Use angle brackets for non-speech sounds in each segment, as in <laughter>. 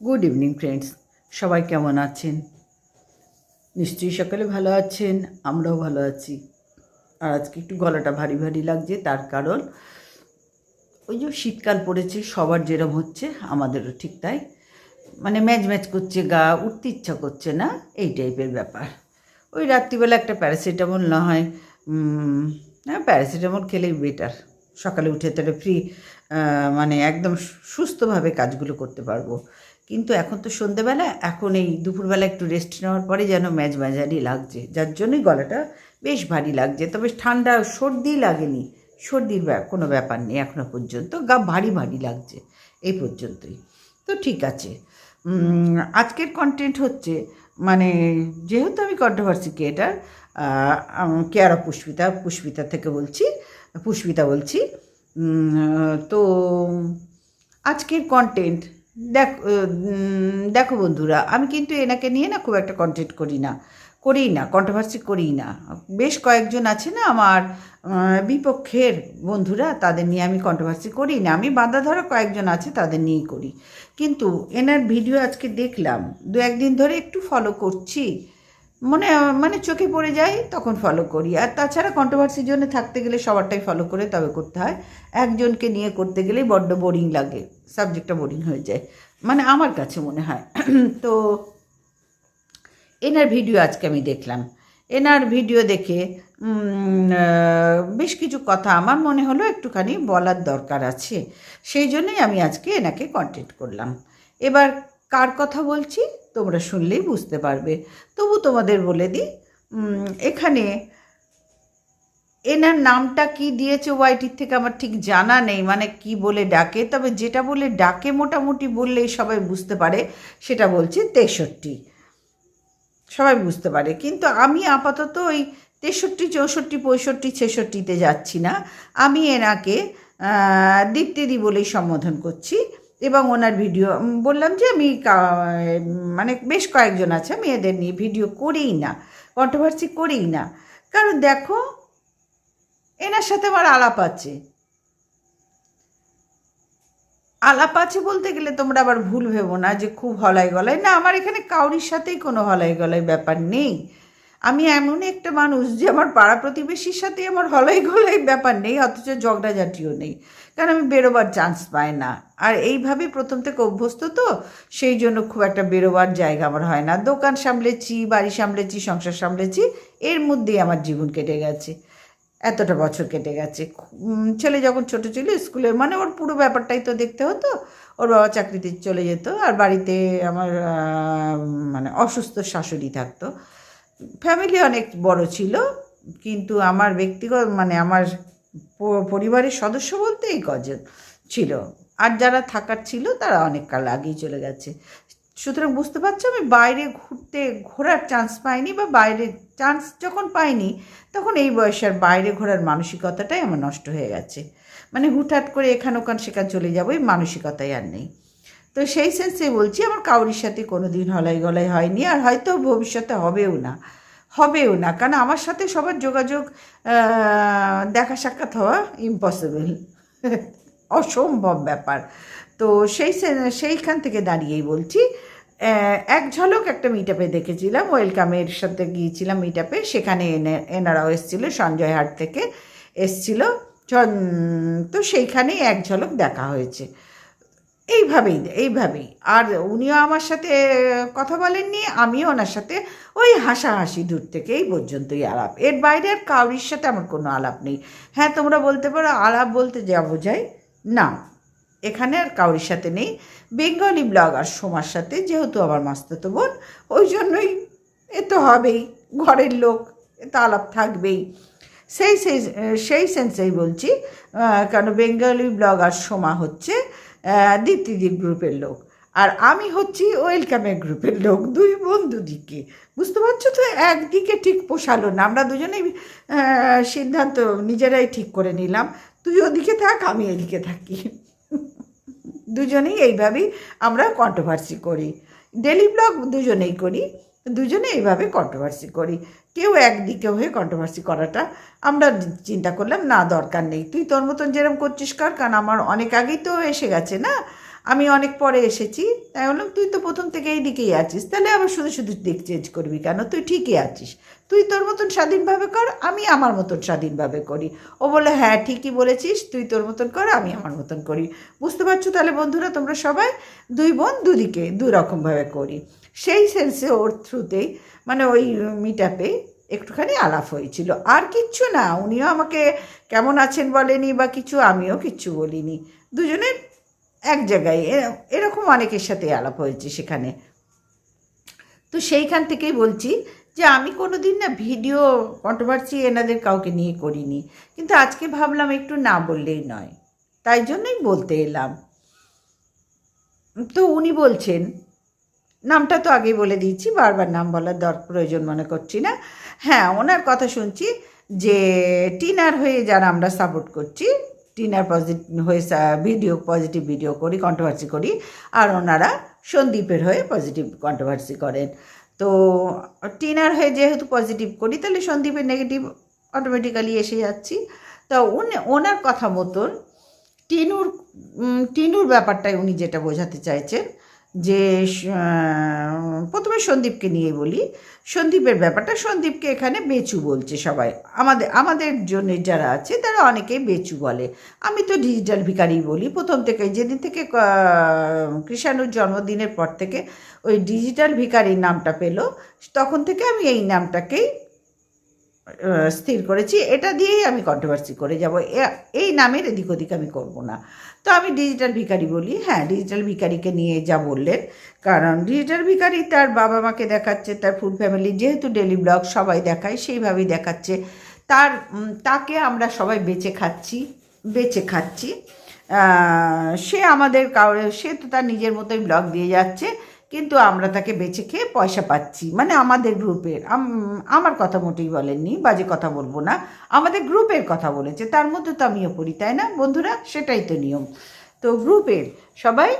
Good evening friends সবাই কেমন আছেন? নিশ্চয়ই সকালে ভালো আছেন, আমরাও ভালো আছি। আর আজকে একটু গলাটা ভারী ভারী লাগছে, তার কারণ ওই যে শীতকাল পড়েছে, সবার যেরম হচ্ছে, আমাদেরও ঠিক তাই। মানে ম্যাচ ম্যাচ করছে, গা উঠতে ইচ্ছা করছে না, এই টাইপের ব্যাপার। ওই রাত্রিবেলা একটা প্যারাসিটামল না হয় হ্যাঁ প্যারাসিটামল খেলেই বেটার। সকালে উঠে তাহলে ফ্রি মানে একদম সুস্থভাবে কাজগুলো করতে পারব। কিন্তু এখন তো সন্ধেবেলা, এখন এই দুপুরবেলা একটু রেস্ট নেওয়ার পরে যেন ম্যাজ ম্যাজারি লাগছে। যার জন্যই গলাটা বেশ ভারী লাগছে, তবে ঠান্ডা সর্দি লাগেনি। সর্দির কোনো ব্যাপার নেই এখনও পর্যন্ত, গা ভারী ভারী লাগছে এই পর্যন্তই। তো ঠিক আছে। আজকের কন্টেন্ট হচ্ছে মানে যেহেতু আমি কন্ট্রোভার্সি ক্রিয়েটার কেয়ারা পুষ্পিতা পুষ্পিতা থেকে বলছি পুষ্পিতা বলছি। তো আজকের কন্টেন্ট দেখ দেখো বন্ধুরা, আমি কিন্তু এনাকে নিয়ে না খুব একটা কন্টেন্ট করি না, করেই না কন্ট্রোভার্সি করিই না। বেশ কয়েকজন আছে না আমার বিপক্ষের বন্ধুরা, তাদের নিয়ে আমি কন্ট্রোভার্সি করি না। আমি বাঁধা ধরা কয়েকজন আছে, তাদের নিয়েই করি। কিন্তু এনার ভিডিও আজকে দেখলাম দু একদিন ধরে একটু ফলো করছি। মনে মানে চোখে পড়ে যায় তখন ফলো করি। আর তাছাড়া কন্ট্রোভার্সির জন্য থাকতে গেলে সবারটাই ফলো করে তবে করতে হয়। একজনকে নিয়ে করতে গেলেই বড্ড বোরিং লাগে। সাবজেক্টটা বোরিং হয়ে যায়। মানে আমার কাছে মনে হয়। <clears throat> তো এনার ভিডিও আজকে আমি দেখলাম। এনার ভিডিও দেখে বেশ কিছু কথা আমার মনে হলো একটুখানি বলার দরকার আছে। সেই জন্যই আমি আজকে এনাকে কন্টেক্ট করলাম। এবার কার কথা বলছি? তোমরা শুনলেই বুঝতে পারবে। তবু তোমাদের বলে দিই এখানে এনার নামটা কি দিয়েছে ওয়াইটির থেকে আমার ঠিক জানা নেই। মানে কি বলে ডাকে? তবে যেটা বলে ডাকে মোটামুটি বললেই সবাই বুঝতে পারে, সেটা বলছে তেষট্টি। সবাই বুঝতে পারে। কিন্তু আমি আপাতত ওই তেষট্টি, চৌষট্টি, পঁয়ষট্টি, ছেষট্টিতে যাচ্ছি না। আমি এনাকে দীপ্তিদি বলেই সম্বোধন করছি। এবং ওনার ভিডিও বললাম যে আমি মানে বেশ কয়েকজন আছে, আমি এদের নিয়ে ভিডিও করেই না কন্ট্রোভার্সি করেই না। কারণ দেখো, এনার সাথে আমার আলাপ আছে। আলাপ আছে বলতে গেলে তোমরা আবার ভুল ভেবো না যে খুব হলাই গলায় না, আমার এখানে কাউরির সাথেই কোনো হলাই গলায় ব্যাপার নেই। আমি এমন একটা মানুষ যে আমার পাড়া প্রতিবেশীর সাথে আমার হলাই গলায় ব্যাপার নেই, অথচ ঝগড়াঝাটিও নেই। কারণ আমি বেরোবার চান্স পাই না। আর এইভাবেই প্রথম থেকে অভ্যস্ত তো, সেই জন্য খুব একটা বেরোবার জায়গা আমার হয় না। দোকান সামলেছি, বাড়ি সামলেছি, সংসার সামলেছি, এর মধ্যেই আমার জীবন কেটে গেছে। এতটা বছর কেটে গেছে। ছেলে যখন ছোট ছিল, স্কুলে মানে ওর পুরো ব্যাপারটাই তো দেখতে হতো। ওর বাবা চাকরিতে চলে যেত আর বাড়িতে আমার মানে অসুস্থ শাশুড়ি থাকতো। ফ্যামিলি অনেক বড় ছিল, কিন্তু আমার ব্যক্তিগত মানে আমার পরিবারের সদস্য বলতে এই কজন ছিল। আর যারা থাকার ছিল, তারা অনেক কাল আগেই চলে গেছে। সুতরাং বুঝতে পারছ, আমি বাইরে ঘুরতে, ঘোরার চান্স পাইনি বা বাইরে চান্স যখন পাইনি, তখন এই বয়সে আর বাইরে ঘোরার মানসিকতাটাই আমার নষ্ট হয়ে গেছে। মানে হুটহাট করে এখান ওখান, সেখান চলে যাব, এই মানসিকতাই আর নেই। তো সেই সেন্সে বলছি, আমার কাউরির সাথে কোনো দিন হলাই গলাই হয়নি, আর হয়তো ভবিষ্যতে হবেও না। হবেও না। কারণ আমার সাথে সবার যোগাযোগ দেখা সাক্ষাৎ হওয়া ইম্পসিবল অসম্ভব ব্যাপার। তো সেই সেইখান থেকে দাঁড়িয়েই বলছি এক ঝলক একটা মিটাপে দেখেছিলাম ওয়েলকামের সাথে গিয়েছিলাম মিটাপে সেখানে এনে, এনারাও এসেছিল, সঞ্জয় হাট থেকে এসছিল। তো সেইখানেই এক ঝলক দেখা হয়েছে। এইভাবেই এইভাবেই। আর উনিও আমার সাথে, কথা বলেননি, আমিও ওনার সাথে ওই হাসাহাসি দূর থেকে এই পর্যন্তই আলাপ। এর বাইরে আর কাউরির সাথে আমার কোনো আলাপ নেই। হ্যাঁ তোমরা বলতে পারো, আলাপ বলতে যা বোঝায়, না। এখানে আর কাউরির সাথে নেই। বেঙ্গলি ব্লগার সোমার সাথে, যেহেতু আমার মাস্তাতো বোন, ওই জন্যই এ তো হবেই, ঘরের লোক, এ তো আলাপ থাকবেই। সেই সেই সেই সেন্সেই বলছি কারণ বেঙ্গলি ব্লগার সোমা হচ্ছে দীপ্তিদির গ্রুপের লোক। আর আমি হচ্ছি ওয়েলকামের গ্রুপের লোক, দুই বন্ধু দিকে। বুঝতে পারছ তো? একদিকে ঠিক পোষালো না, আমরা দুজনেই সিদ্ধান্ত নিজেরাই ঠিক করে নিলাম। তুই ওদিকে থাক, আমি এদিকে থাকি। দুজনেই এইভাবেই আমরা কন্ট্রোভার্সি করি। ডেলি ব্লগ দুজনেই করি, দুজনে এইভাবে কন্ট্রোভার্সি করি। কেউ একদিকে হয়ে কন্ট্রোভার্সি করাটা আমরা চিন্তা করলাম, না, দরকার নেই। তুই তোর মতন যেরকম করছিস কর, কারণ আমার অনেক আগেই তো এসে গেছে না? আমি অনেক পরে এসেছি, তাই বললাম, তুই তো প্রথম থেকে এই দিকেই আছিস, তাহলে আবার শুধু শুধু দিক চেঞ্জ করবি কেন? তুই ঠিকই আছিস। তুই তোর মতন স্বাধীনভাবে কর, আমি আমার মতন স্বাধীনভাবে করি। ও বলে হ্যাঁ ঠিকই বলেছিস, তুই তোর মতন কর, আমি আমার মতন করি। বুঝতে পারছ তাহলে বন্ধুরা, তোমরা সবাই দুই বোন দুদিকে দুই রকমভাবে করি। সেই সেন্সে ওর থ্রুতেই মানে ওই মিট আপে একটুখানি আলাপ হয়েছিল। আর কিচ্ছু না, উনিও আমাকে কেমন আছেন বলেনি বা কিছু, আমিও কিচ্ছু বলিনি। দুজনের এক জায়গায়। এরকম অনেকের সাথে আলাপ হয়েছে সেখানে। তো সেইখান থেকেই বলছি যে, আমি কোনো দিন না ভিডিও কন্ট্রোভার্সি এনাদের কাউকে নিয়ে করিনি। কিন্তু আজকে ভাবলাম একটু না বললেই নয়। তাই জন্যই বলতে এলাম। তো উনি বলছেন, নামটা তো আগেই বলে দিয়েছি, বারবার নাম বলার দর প্রয়োজন মনে করছি না। হ্যাঁ ওনার কথা শুনছি যে, টিনার হয়ে যারা আমরা সাপোর্ট করছি টিনার পজিটিভ হয়ে ভিডিও পজিটিভ ভিডিও করি কন্ট্রোভার্সি করি, আর ওনারা সন্দীপের হয়ে পজিটিভ কন্ট্রোভার্সি করেন। তো টিনার হয়ে যেহেতু পজিটিভ করি, তাহলে সন্দীপের নেগেটিভ অটোমেটিক্যালি এসে যাচ্ছি। তা উনি, ওনার কথা মতন টিনুর টিনুর ব্যাপারটাই উনি যেটা বোঝাতে চাইছেন যে প্রথমে সন্দীপকে নিয়ে বলি। সন্দীপের ব্যাপারটা সন্দীপকে এখানে বেচু বলছে সবাই। আমাদের আমাদের জন্য যারা আছে, তারা অনেকেই বেচু বলে। আমি তো ডিজিটাল ভিকারি বলি। প্রথম থেকে যেদিন থেকে কৃষাণুর জন্মদিনের পর থেকে ওই ডিজিটাল ভিকারির নামটা পেল, তখন থেকে আমি এই নামটাকেই স্থির করেছি। এটা দিয়েই আমি কন্ট্রোভার্সি করে যাব। এই নামের এদিক ওদিক আমি করব না। তো আমি ডিজিটাল ভিকারি বলি। হ্যাঁ ডিজিটাল ভিকারিকে নিয়ে যা বললেন। কারণ ডিজিটাল ভিকারি তার বাবা মাকে দেখাচ্ছে, তার ফুড ফ্যামিলি যেহেতু ডেলি ব্লগ সবাই দেখায়, সেইভাবেই দেখাচ্ছে। তার তাকে আমরা সবাই বেঁচে খাচ্ছি বেঁচে খাচ্ছি। সে আমাদের কাউরে, সে তো তার নিজের মতোই ব্লগ দিয়ে যাচ্ছে। কিন্তু আমরা তাকে বেঁচে খেয়ে পয়সা পাচ্ছি। মানে আমাদের গ্রুপের আমার কথা মোটেই বলেননি, বাজে কথা বলব না। আমাদের গ্রুপের কথা বলেছে, তার মধ্যে তো আমিও পড়ি, তাই না? বন্ধুরা, সেটাই তো নিয়ম। তো গ্রুপের সবাই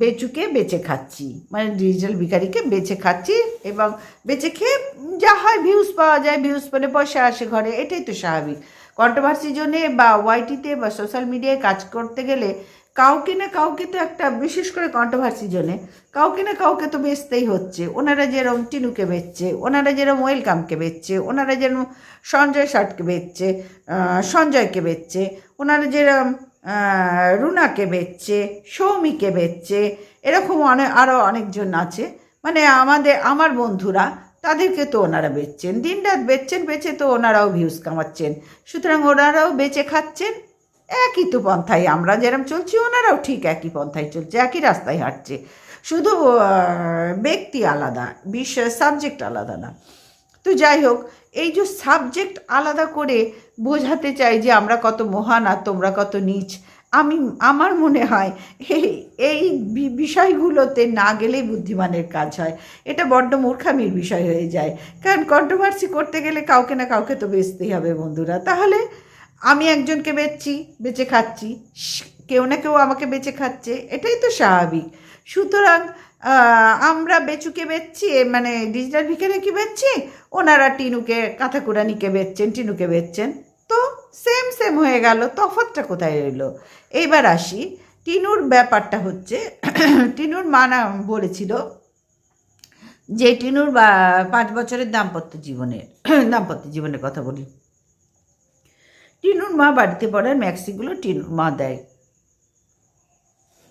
বেচুকে বেচে খাচ্ছি মানে ডিজিটাল ভিকারিকে বেচে খাচ্ছি এবং বেচে খেয়ে যা হয় ভিউজ পাওয়া যায় ভিউজ পেলে পয়সা আসে ঘরে, এটাই তো স্বাভাবিক। কন্ট্রোভার্সির জন্যে বা ওয়াইটিতে বা সোশ্যাল মিডিয়ায় কাজ করতে গেলে কাউকে না কাউকে তো একটা বিশেষ করে কন্ট্রোভার্সির জন্যে, কাউকে না কাউকে তো বেচতেই হচ্ছে। ওনারা যেরকম টিনুকে বেচছে, ওনারা যেরকম ওয়েলকামকে বেচছে, ওনারা যেরকম সঞ্জয় ষাটকে বেচছে সঞ্জয়কে বেচছে, ওনারা যেরকম রুনাকে বেচছে, সৌমিকে বেচছে, এরকম অনেক আরও অনেকজন আছে। মানে আমাদের, আমার বন্ধুরা, তাদেরকে তো ওনারা বেচছেন। দিনরাত বেচছেন, বেচে তো ওনারাও ভিউজ কামাচ্ছেন। সুতরাং ওনারাও বেচে খাচ্ছেন একই তো পন্থায় আমরা যেরকম চলছি, ওনারাও ঠিক একই পন্থায় চলছে, একই রাস্তায় হাঁটছে। শুধু ব্যক্তি আলাদা বিষয় সাবজেক্ট আলাদা না। তো যাই হোক, এই যে সাবজেক্ট আলাদা করে বোঝাতে চাই যে আমরা কত মহান আর তোমরা কত নিচ, আমি, আমার মনে হয় এই এই বিষয়গুলোতে না গেলেই বুদ্ধিমানের কাজ হয়। এটা বড্ড মূর্খামির বিষয় হয়ে যায়। কারণ কন্ট্রোভার্সি করতে গেলে কাউকে না কাউকে তো বেচতেই হবে বন্ধুরা। তাহলে আমি একজনকে বেচছি, বেচে খাচ্ছি কেউ না কেউ আমাকে বেচে খাচ্ছে, এটাই তো স্বাভাবিক। সুতরাং আমরা বেচুকে বেচছি মানে ডিজিটাল ভিকারে কি বেচছি, ওনারা টিনুকে কাঁথাকুরানিকে বেচছেন, টিনুকে বেচছেন। তো সেম সেম হয়ে গেল তফাতটা কোথায় রইল? এইবার আসি, টিনুর ব্যাপারটা হচ্ছে, <clears throat> টিনুর মা না বলেছিল যে টিনুর বা, পাঁচ বছরের দাম্পত্য জীবনের <clears throat> দাম্পত্য জীবনের কথা বলি। টিনুর মা বাড়িতে পড়ার ম্যাক্সিগুলো টিনুর মা দেয়।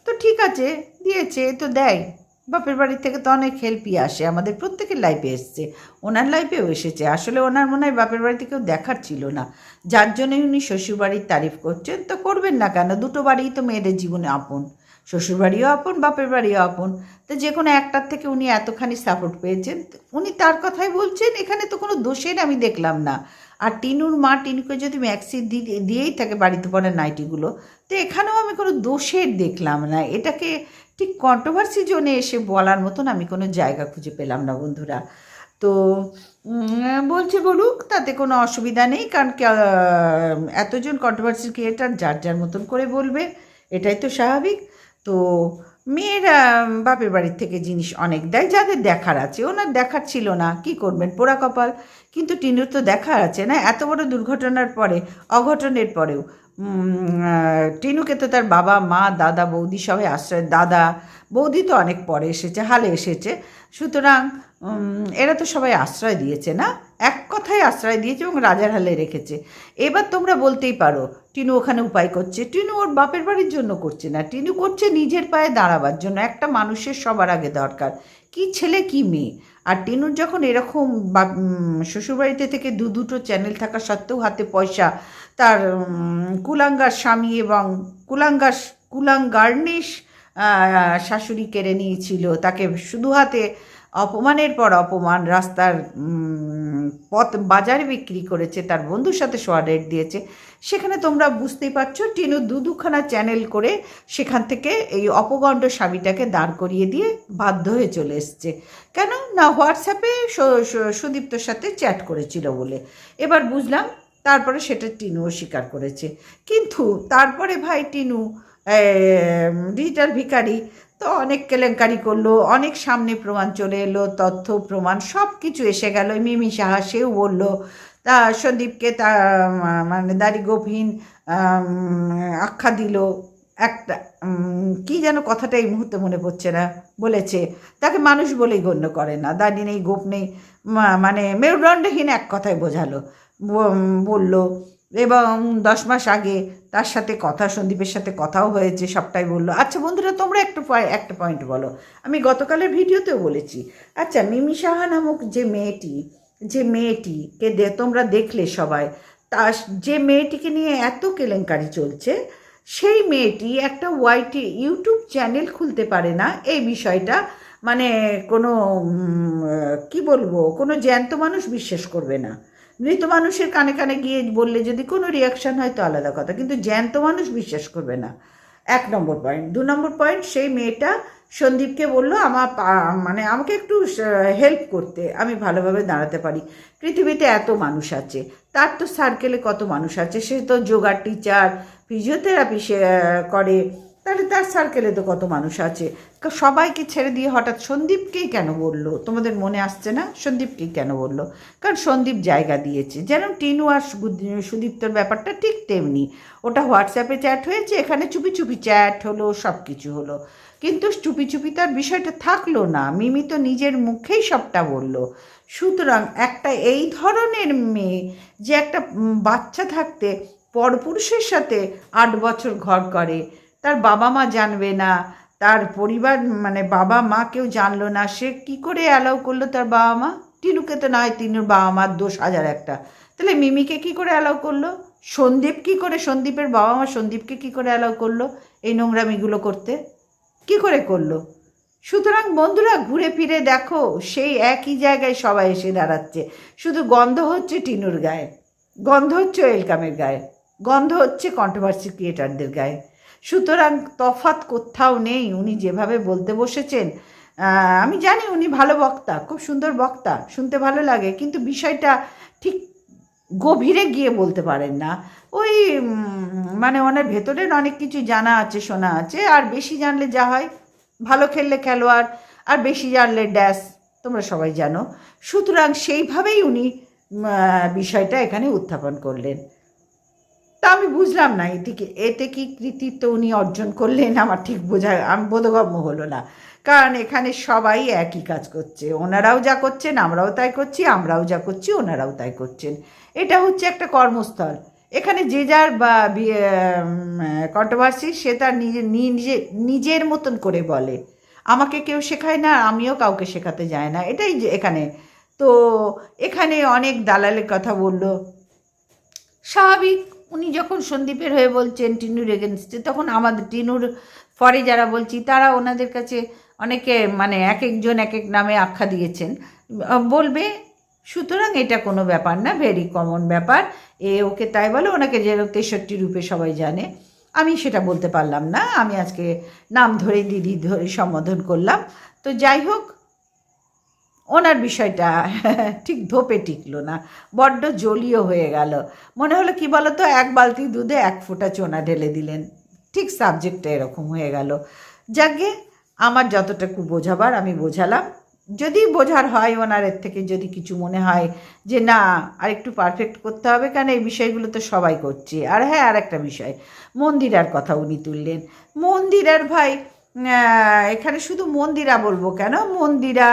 তো ঠিক আছে, দিয়েছে, তো দেয়। বাপের বাড়ি থেকে তো অনেক হেল্পই আসে, আমাদের প্রত্যেকের লাইফে এসছে। ওনার লাইফেও এসেছে, আসলে ওনার মনে হয় বাপের বাড়িতে কেউ দেখার ছিল না। যার জন্য উনি শ্বশুরবাড়ির তারিফ করছেন, তো করবেন না কেন? দুটো বাড়িই তো মেয়েদের জীবনে আপন। শ্বশুরবাড়িও আপন, বাপের বাড়িও আপন। তো যে কোনো একটার থেকে উনি এতখানি সাপোর্ট পেয়েছেন উনি তার কথাই বলছেন, এখানে তো কোনো দোষের আমি দেখলাম না। আর টিনুর মা টিনুকে যদি ম্যাক্সি দিয়েই থাকে বাড়িতে পড়া নাইটিগুলো, তো এখানেও আমি কোনো দোষের দেখলাম না। এটাকে ঠিক কন্ট্রোভার্সি জোনে এসে বলার মতন আমি কোনো জায়গা খুঁজে পেলাম না, বন্ধুরা। তো বলছে বলুক, তাতে কোনো অসুবিধা নেই, কারণ এতজন কন্ট্রোভার্সি ক্রিয়েটার যার যার মতন করে বলবে, এটাই তো স্বাভাবিক। তো, মেয়েরা বাপের বাড়ির থেকে জিনিস অনেক দেয়, যাদের দেখার আছে, ওনার দেখার ছিল না, কি করবেন পোড়া কপাল। কিন্তু টিনুর তো দেখা আছে না? এত বড় দুর্ঘটনার পরে অঘটনের পরেও। টিনুকে তো তার বাবা, মা, দাদা, বৌদি সবাই আশ্রয়, দাদা, বৌদি তো অনেক পরে এসেছে, হালে এসেছে। সুতরাং এরা তো সবাই আশ্রয় দিয়েছে না? এক কথায় আশ্রয় দিয়েছে এবং রাজার হালে রেখেছে। এবার তোমরা বলতেই পারো, টিনু ওখানে উপায় করছে। টিনু ওর বাপের বাড়ির জন্য করছে না। টিনু করছে নিজের পায়ে দাঁড়াবার জন্য। একটা মানুষের সবার আগে দরকার। কি ছেলে, কি মেয়ে? আর টিনুর যখন এরকম শ্বশুরবাড়িতে থেকে দু দুটো চ্যানেল থাকা সত্ত্বেও হাতে পয়সা তার কুলাঙ্গার স্বামী এবং কুলাঙ্গার, কুলাঙ্গার্নিশ শাশুড়ি কেড়ে নিয়েছিল। তাকে শুধু হাতে অপমানের পর অপমান রাস্তার পথ বাজারে বিক্রি করেছে, তার বন্ধুর সাথে সোয়া রেট দিয়েছে। সেখানে তোমরা বুঝতেই পারছ, টিনু দু দুখানা চ্যানেল করে সেখান থেকে এই অপগণ্ড স্বামীটাকে দাঁড় করিয়ে দিয়ে বাধ্য হয়ে চলে এসছে। কেন? না, হোয়াটসঅ্যাপে সুদীপ্তর সাথে চ্যাট করেছিল বলে। এবার বুঝলাম তারপরে সেটা টিনুও স্বীকার করেছে। কিন্তু তারপরে ভাই টিনু ডিজিটাল ভিকারি তো অনেক কেলেঙ্কারি করল, অনেক সামনে প্রমাণ চলে এলো, তথ্য, প্রমাণ সব কিছু এসে গেল। মিমি সাহা সেও বলল, তা সন্দীপকে তা মানে দাড়ি গভীন আখ্যা দিল। একটা কি যেন কথাটা এই মুহূর্তে মনে পড়ছে না, বলেছে, তাকে মানুষ বলেই গণ্য করে না, দাড়ি নেই, গোপ নেই মানে মেরুদণ্ডহীন এক কথায় বোঝালো। বলল এবং দশ মাস আগে তার সাথে কথা, সন্দীপের সাথে কথাও হয়েছে, সবটাই বলল। আচ্ছা বন্ধুরা, তোমরা একটু একটা পয়েন্ট বলো। আমি গতকালের ভিডিওতেও বলেছি। আচ্ছা মিমি সাহা নামক যে মেয়েটি, যে মেয়েটিকে তোমরা দেখলে সবাই তা যে মেয়েটিকে নিয়ে এত কেলেঙ্কারি চলছে, সেই মেয়েটি একটা ওয়াইটি ইউটিউব চ্যানেল খুলতে পারে না। এই বিষয়টা মানে কোনো কি বলব, কোনো জ্যান্ত মানুষ বিশ্বাস করবে না। মৃত মানুষের কানে কানে গিয়ে বললে যদি কোনো রিয়াকশান হয় তো আলাদা কথা। কিন্তু জ্যান্ত মানুষ বিশ্বাস করবে না। এক নম্বর পয়েন্ট দু নম্বর পয়েন্ট সেই মেয়েটা সন্দীপকে বলল, আমার মানে আমাকে একটু হেল্প করতে, আমি ভালোভাবে দাঁড়াতে পারি। পৃথিবীতে এত মানুষ আছে। তার তো সার্কেলে কত মানুষ আছে। সে তো যোগার টিচার ফিজিওথেরাপি সে করে। তাহলে তার সার্কেলে তো কত মানুষ আছে। সবাইকে ছেড়ে দিয়ে হঠাৎ সন্দীপকেই কেন বলল? তোমাদের মনে আসছে না? সন্দীপকেই কেন বলল? কারণ সন্দীপ জায়গা দিয়েছে। যেন টিনু আর সুদীপ্তর ব্যাপারটা ঠিক তেমনি। ওটা হোয়াটসঅ্যাপে চ্যাট হয়েছে, এখানে চুপি চুপি চ্যাট হলো সব কিছু হলো। কিন্তু চুপি চুপি তার বিষয়টা থাকল না। মিমি তো নিজের মুখেই সবটা বলল। সুতরাং একটা এই ধরনের মেয়ে যে একটা বাচ্চা থাকতে পরপুরুষের সাথে আট বছর ঘর করে তার বাবা মা জানবে না, তার পরিবার মানে বাবা মা কেউ জানলো না, সে কি করে অ্যালাউ করল তার বাবা মা? টিনুকে তো নয় তিনুর বাবা মার দোষ হাজার একটা। তাহলে মিমিকে কি করে অ্যালাউ করল? সন্দীপ কি করে, সন্দীপের বাবা মা সন্দীপকে কি করে অ্যালাউ করল এই নোংরামিগুলো করতে? কি করে করল? সুতরাং বন্ধুরা, ঘুরে ফিরে দেখো, সেই একই জায়গায় সবাই এসে দাঁড়াচ্ছে। শুধু গন্ধ হচ্ছে টিনুর গায়ে, গন্ধ হচ্ছে ওয়েলকামের গায়ে, গন্ধ হচ্ছে কন্ট্রোভার্সি ক্রিয়েটারদের গায়ে। সুতরাং তফাৎ কোথাও নেই। উনি যেভাবে বলতে বসেছেন আমি জানি উনি ভালো বক্তা, খুব সুন্দর বক্তা, শুনতে ভালো লাগে, কিন্তু বিষয়টা ঠিক গভীরে গিয়ে বলতে পারেন না। ওই মানে ওনার ভেতরের অনেক কিছু জানা আছে, শোনা আছে, আর বেশি জানলে যা হয়, ভালো খেললে খেলোয়াড়, আর বেশি জানলে ড্যাশ, তোমরা সবাই জানো। সুতরাং সেইভাবেই উনি বিষয়টা এখানে উত্থাপন করলেন। তা আমি বুঝলাম না, এটিকে, এতে কি কৃতিত্ব উনি অর্জন করলেন আমার ঠিক বোঝা, আমি বোধগম্য হলো না। কারণ এখানে সবাই একই কাজ করছে, ওনারাও যা করছেন, আমরাও তাই করছি, আমরাও যা করছি, ওনারাও তাই করছেন। এটা হচ্ছে একটা কর্মস্থল। এখানে যে যার বা কন্ট্রোভার্সি সে তার নিজে নিজে, নিজের মতন করে বলে। আমাকে কেউ শেখায় না, আমিও কাউকে শেখাতে যায় না, এটাই যে এখানে। তো এখানে অনেক দালালের কথা বলল। স্বাভাবিক। উনি যখন সন্দীপের হয়ে বলছেন টিনুর এগেনস্টে তখন আমাদের টিনুর পরে যারা বলছি, তারা ওনাদের কাছে অনেকে মানে এক একজন এক এক নামে আখ্যা দিয়েছেন। বলবে, সুতরাং এটা কোনো ব্যাপার না ভেরি কমন ব্যাপার। এ, ওকে তাই বলে ওনাকে যে তেষট্টি রূপে সবাই জানে। আমি সেটা বলতে পারলাম না, আমি আজকে নাম ধরে দিদি ধরে সম্বোধন করলাম। তো যাই হোক ওনার বিষয়টা <laughs> ঠিক ধোপে টিকলো না, বড্ড জলীয় হয়ে গেল। মনে হলো কি বলতো, এক বালতি দুধে এক ফোঁটা চোনা ঢেলে দিলেন। ঠিক সাবজেক্টটা এরকম হয়ে গেল। যাকে আমার যতটুকু বোঝাবার আমি বোঝালাম। যদি বোঝার হয় ওনারের থেকে যদি কিছু মনে হয় যে না আর একটু পারফেক্ট করতে হবে কারণ এই বিষয়গুলো তো সবাই করছে। আর হ্যাঁ আর একটা বিষয়, মন্দিরার কথা উনি তুললেন। মন্দিরার ভাই এখানে শুধু মন্দিরা বলব কেন? মন্দিরা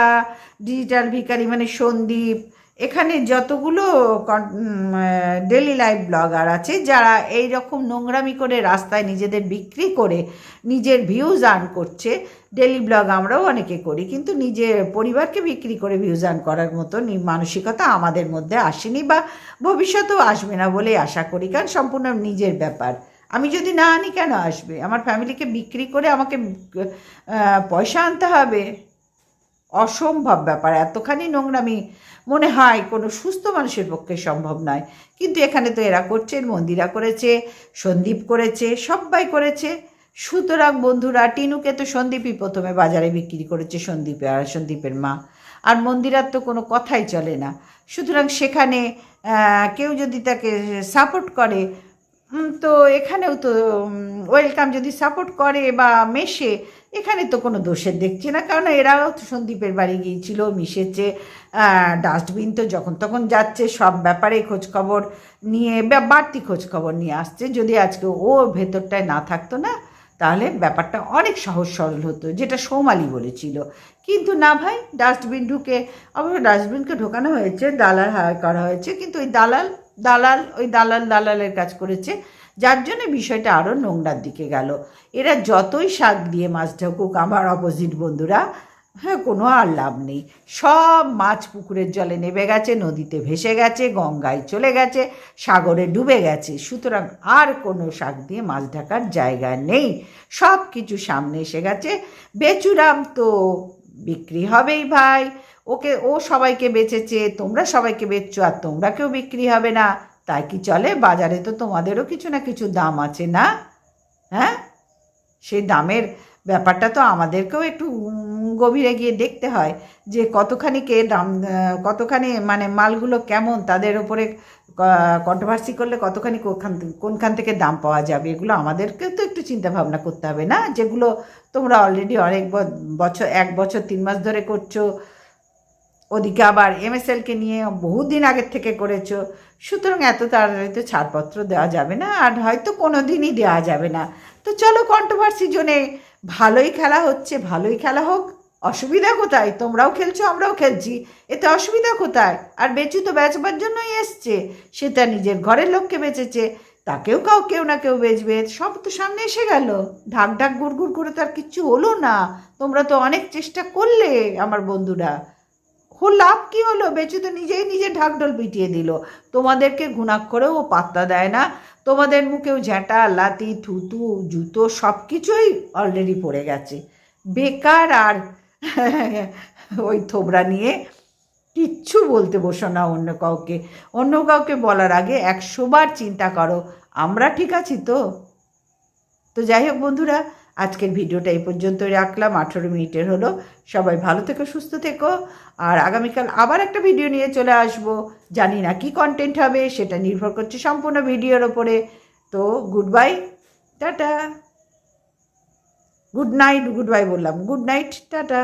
ডিজিটাল ভিকারি মানে সন্দীপ, এখানে যতগুলো ডেলি লাইফ ব্লগার আছে, যারা এই রকম নোংরামি করে রাস্তায় নিজেদের বিক্রি করে নিজের ভিউজ আর্ন করছে ডেলি ব্লগ আমরাও অনেকে করি, কিন্তু নিজের পরিবারকে বিক্রি করে ভিউজ আর্ন করার মতো মানসিকতা আমাদের মধ্যে আসেনি বা ভবিষ্যতেও আসবে না বলে আশা করি, কারণ সম্পূর্ণ নিজের ব্যাপার। আমি যদি না আনি কেন আসবে? আমার ফ্যামিলিকে বিক্রি করে আমাকে পয়সা আনতে হবে? অসম্ভব ব্যাপার। এতখানি নোংরামি, মনে হয় কোনো সুস্থ মানুষের পক্ষে সম্ভব নয়। কিন্তু এখানে তো এরা করছে, মন্দিরা করেছে, সন্দীপ করেছে সবাই করেছে। সুতরাং বন্ধুরা, টিনুকে তো সন্দীপই প্রথমে বাজারে বিক্রি করেছে, সন্দীপে আর সন্দীপের মা। আর মন্দিরার তো কোনো কথাই চলে না। সুতরাং সেখানে কেউ যদি তাকে সাপোর্ট করে তো এখানেও তো ওয়েলকাম যদি সাপোর্ট করে বা মেশে, এখানে তো কোনো দোষের দেখছি না। কারণ এরাও তো সন্দীপের বাড়ি গিয়েছিল, মিশেছে ডাস্টবিন তো যখন তখন যাচ্ছে, সব ব্যাপারে খোঁজখবর নিয়ে, বা বাড়তি খোঁজখবর নিয়ে আসছে। যদি আজকে ও ভেতরটায় না থাকতো না, তাহলে ব্যাপারটা অনেক সহজ সরল হতো, যেটা সোমালি বলেছিল। কিন্তু না ভাই ডাস্টবিন ঢুকে, অবশ্য ডাস্টবিনকে ঢোকানো হয়েছে, দালাল হায়ার করা হয়েছে, কিন্তু ওই দালাল দালাল, ওই দালাল দালালের কাজ করেছে। যার জন্য বিষয়টা আরও নোংরার দিকে গেল। এরা যতই শাক দিয়ে মাছ ঢুকুক, আমার অপোজিট বন্ধুরা হ্যাঁ কোনো আর লাভ নেই। সব মাছ পুকুরের জলে নেবে গেছে, নদীতে ভেসে গেছে, গঙ্গায় চলে গেছে, সাগরে ডুবে গেছে। সুতরাং আর কোনো শাক দিয়ে মাছ ঢাকার জায়গা নেই। সব কিছু সামনে এসে গেছে। বেচুরাম তো বিক্রি হবেই ভাই। ওকে, ও সবাইকে বেচেছে, তোমরা সবাইকে বেচছো আর তোমরা কেউ বিক্রি হবে না। তাই কি চলে? বাজারে তো তোমাদেরও কিছু না কিছু দাম আছে না? হ্যাঁ? সেই দামের ব্যাপারটা তো আমাদেরকেও একটু গভীরে গিয়ে দেখতে হয় যে কতখানি কে দাম কতখানি মানে মালগুলো কেমন, তাদের ওপরে কন্ট্রোভার্সি করলে কতখানি কোখান, কোনখান থেকে দাম পাওয়া যাবে, এগুলো আমাদেরকেও তো একটু চিন্তা ভাবনা করতে হবে না? যেগুলো তোমরা অলরেডি অনেক বছর, এক বছর, তিন মাস ধরে করছ ওদিকে আবার এমএসএলকে নিয়ে বহুদিন আগের থেকে করেছ। সুতরাং এত তাড়াতাড়ি তো ছাড়পত্র দেওয়া যাবে না আর হয়তো কোনো দিনই দেওয়া যাবে না। তো চলো কন্ট্রোভার্সি জোনে ভালোই খেলা হচ্ছে, ভালোই খেলা হোক। অসুবিধা কোথায়? তোমরাও খেলছো, আমরাও খেলছি। এতে অসুবিধা কোথায়? আর বেচু তো বেচবার জন্যই এসছে। সেটা নিজের ঘরের লোককে বেচেছে। তাকেও কাউ কেউ না কেউ বেচবে। সব তো সামনে এসে গেল। ঢাক ঢাক গুড় গুড় করে তার কিচ্ছু হলো না। তোমরা তো অনেক চেষ্টা করলে আমার বন্ধুরা। হো লাভ কি হলো? বেচু তো নিজেই নিজে ঢাকঢোল পিটিয়ে দিল। তোমাদেরকে ঘুণাক্ষরেও ও পাত্তা দেয় না। তোমাদের মুখেও ঝ্যাঁটা লাতি থুতু, জুতো সব কিছুই অলরেডি পড়ে গেছে। বেকার আর <laughs> ওই থোবরা নিয়ে কিচ্ছু বলতে বসো না অন্য কাউকে। অন্য কাউকে বলার আগে একশোবার চিন্তা করো। আমরা ঠিক আছি তো? তো যাই হোক বন্ধুরা আজকের ভিডিওটা এই পর্যন্ত রাখলাম। আঠেরো মিনিটের হলো। সবাই ভালো থেকো, সুস্থ থেকো। আর আগামীকাল আবার একটা ভিডিও নিয়ে চলে আসব। জানি না কি কন্টেন্ট হবে, সেটা নির্ভর করছে সম্পূর্ণ ভিডিওর ওপরে। তো গুড বাই টাটা। গুড নাইট গুড বাই বললাম। Good night tata.